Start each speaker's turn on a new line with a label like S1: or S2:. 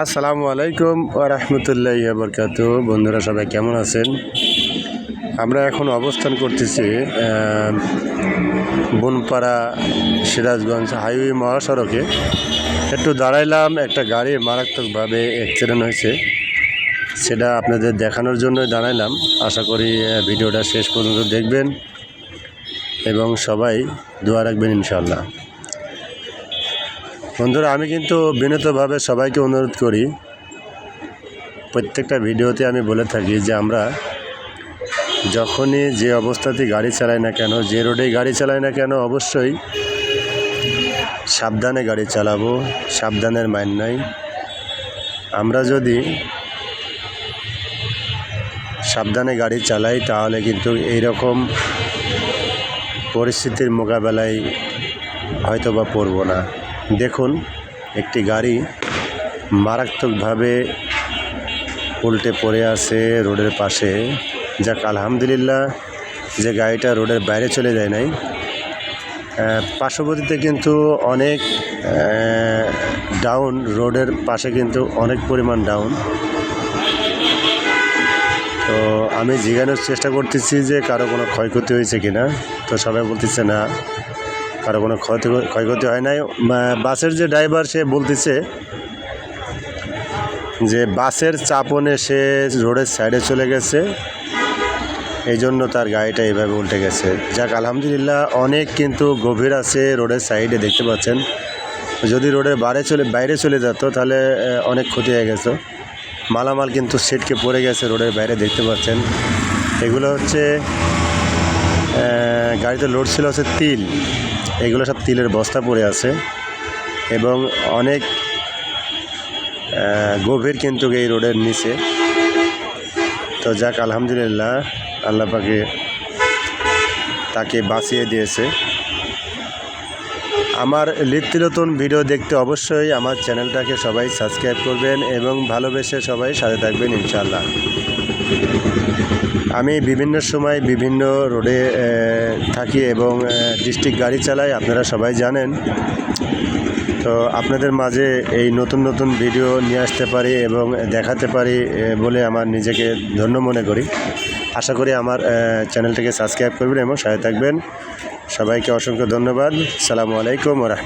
S1: আসসালামু আলাইকুম ওরহমতুল্লাহ বরকাত বন্ধুরা সবাই কেমন আছেন? আমরা এখন অবস্থান করতেছি বনপাড়া সিরাজগঞ্জ হাইওয়ে মহাসড়কে। একটু দাঁড়াইলাম, একটা গাড়ি মারাত্মকভাবে অ্যাক্সিডেন্ট হয়েছে। সেটা আপনাদের দেখানোর জন্য দাঁড়াইলাম। আশা করি ভিডিওটা শেষ পর্যন্ত দেখবেন এবং সবাই দোয়া রাখবেন ইনশাল্লাহ বন্ধুরা, আমি কিন্তু বিনীতভাবে সবাইকে অনুরোধ করি, প্রত্যেকটা ভিডিওতে আমি বলে থাকি যে আমরা যখনই যে অবস্থাতে গাড়ি চালাই না কেন, যে রোডে গাড়ি চালাই না কেন, অবশ্যই সাবধানে গাড়ি চালাবো, সাবধানের মাইন নাই। আমরা যদি সাবধানে গাড়ি চালাই, তাহলে কিন্তু এইরকম পরিস্থিতির মোকাবেলায় হয়তো বা পড়ব না। দেখুন, একটি গাড়ি মারাত্মকভাবে উল্টে পড়ে আছে রোডের পাশে। যাক, আলহামদুলিল্লাহ, যে গাড়িটা রোডের বাইরে চলে যায় নাই। পার্শ্ববর্তীতে কিন্তু অনেক ডাউন রোডের পাশে কিন্তু অনেক পরিমাণ ডাউন তো আমি জিজ্ঞানোর চেষ্টা করতেছি যে কারও কোনো ক্ষয়ক্ষতি হয়েছে কিনা। তো সবাই বলতেছে না। কারও কোনো ক্ষতি ক্ষয়ক্ষতি হয় নাই। বাসের যে ড্রাইভার সে বলতেছে যে বাসের চাপনে সে রোডের সাইডে চলে গেছে। এই জন্য তার গাড়িটা এইভাবে উল্টে গেছে। যাক, আলহামদুলিল্লাহ অনেক কিন্তু গভীর আছে রোডের সাইডে দেখতে পাচ্ছেন। যদি রোডের বাইরে চলে বাইরে চলে যেত, তাহলে অনেক ক্ষতি হয়ে গেছে। মালামাল কিন্তু সেটকে পড়ে গেছে রোডের বাইরে দেখতে পাচ্ছেন। এগুলো হচ্ছে গাড়িতে লোড ছিল হচ্ছে তিল। এগুলো সব তিলের বস্তা পড়ে আছে। এবং অনেক গভীর কিন্তু এই রোডের নিচে। তো যাক, আলহামদুলিল্লাহ, আল্লাহ পাকে তাকে বাঁচিয়ে দিয়েছে। আমার নতুন ভিডিও দেখতে অবশ্যই আমার চ্যানেলটাকে সবাই সাবস্ক্রাইব করবেন এবং ভালোবেসে সবাই সাথে থাকবেন ইনশাল্লাহ আমি বিভিন্ন সময় বিভিন্ন রোডে থাকি এবং ডিস্ট্রিক্ট গাড়ি চালাই, আপনারা সবাই জানেন। তো আপনাদের মাঝে এই নতুন নতুন ভিডিও নিয়ে আসতে পারি এবং দেখাতে পারি বলে আমার নিজেকে ধন্য মনে করি। আশা করি আমার চ্যানেলটাকে সাবস্ক্রাইব করবেন এবং সহায় থাকবেন। সবাইকে অসংখ্য ধন্যবাদ। সালামু আলাইকুম ওরহমতুল্লাহ